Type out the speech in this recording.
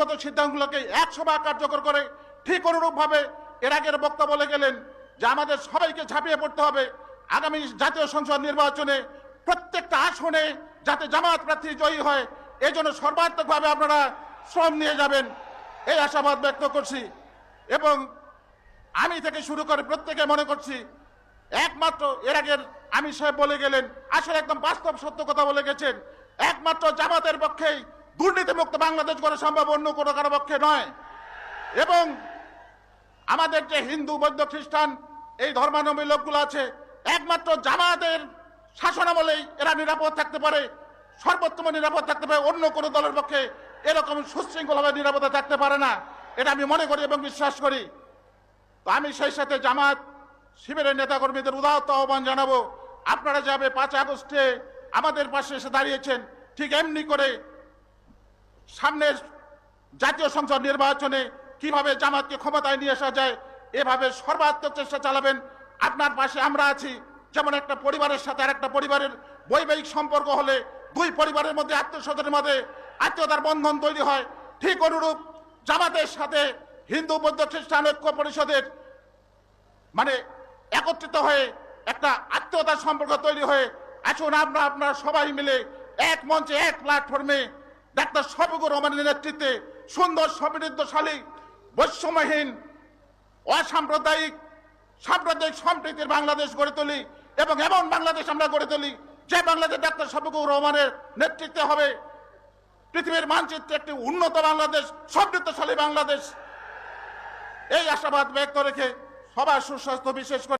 গত সিদ্ধান্তগুলোকে একসভা কার্যকর করে ঠিক অনুরূপভাবে এর আগের বক্তা বলে গেলেন যে আমাদের সবাইকে ঝাঁপিয়ে পড়তে হবে। আগামী জাতীয় সংসদ নির্বাচনে প্রত্যেকটা আসনে যাতে জামাত প্রার্থী জয়ী হয় এই জন্য সর্বাত্মকভাবে আপনারা শ্রম নিয়ে যাবেন। এই আশাবাদ ব্যক্ত করছি। এবং আমি থেকে শুরু করে প্রত্যেকে মনে করছি, একমাত্র এর আগের আমি সাহেব বলে গেলেন, আসলে একদম বাস্তব সত্য কথা বলে গেছেন, একমাত্র জামাতের পক্ষেই দুর্নীতিমুক্ত বাংলাদেশ করা সম্ভব অন্য কোনো কারও পক্ষে নয়। এবং আমাদের যে হিন্দু, বৌদ্ধ, খ্রিস্টান এই ধর্মানবী লোকগুলো আছে, একমাত্র জামাতের শাসনামলেই এরা নিরাপদ থাকতে পারে, সর্বোত্তম নিরাপদ থাকতে পারে, অন্য কোনো দলের পক্ষে এরকম সুশৃঙ্খলভাবে নিরাপদে থাকতে পারে না। এটা আমি মনে করি এবং বিশ্বাস করি। তো আমি সেই সাথে জামাত শিবিরের নেতাকর্মীদের উদাহত আহ্বান জানাব। আপনারা যাবে পাঁচ আগস্টে আমাদের পাশে এসে দাঁড়িয়েছেন। ঠিক এমনি করে সামনের জাতীয় সংসদ নির্বাচনে কীভাবে জামাতকে ক্ষমতায় নিয়ে আসা যায়, এভাবে সর্বাত্মক চেষ্টা চালাবেন। আপনার পাশে আমরা আছি। যেমন একটা পরিবারের সাথে আর একটা পরিবারের বৈবাহিক সম্পর্ক হলে দুই পরিবারের মধ্যে আত্মীয় মধ্যে আত্মীয়তার বন্ধন তৈরি হয়। ঠিক অনুরূপ জামাতের সাথে হিন্দু বৌদ্ধ খ্রিস্টান ঐক্য পরিষদের মানে একত্রিত হয়ে একটা আত্মীয়তার সম্পর্ক তৈরি হয়ে, আসুন আমরা আপনারা সবাই মিলে এক মঞ্চে, এক প্ল্যাটফর্মে ডাক্তার শফিকুর রহমানের নেতৃত্বে সুন্দর সমৃদ্ধশালী, বৈষম্যহীন, অসাম্প্রদায়িক, সাম্প্রদায়িক সম্প্রীতির বাংলাদেশ গড়ে তুলি এবং এমন বাংলাদেশ আমরা গড়ে তুলি যে বাংলাদেশ ডাক্তার শফিকুর রহমানের নেতৃত্বে হবে। পৃথিবীর মানচিত্রে একটি উন্নত বাংলাদেশ, সমৃদ্ধশালী বাংলাদেশ। এই আশাবাদ ব্যক্ত রেখে সবার সুস্বাস্থ্য বিশেষ করে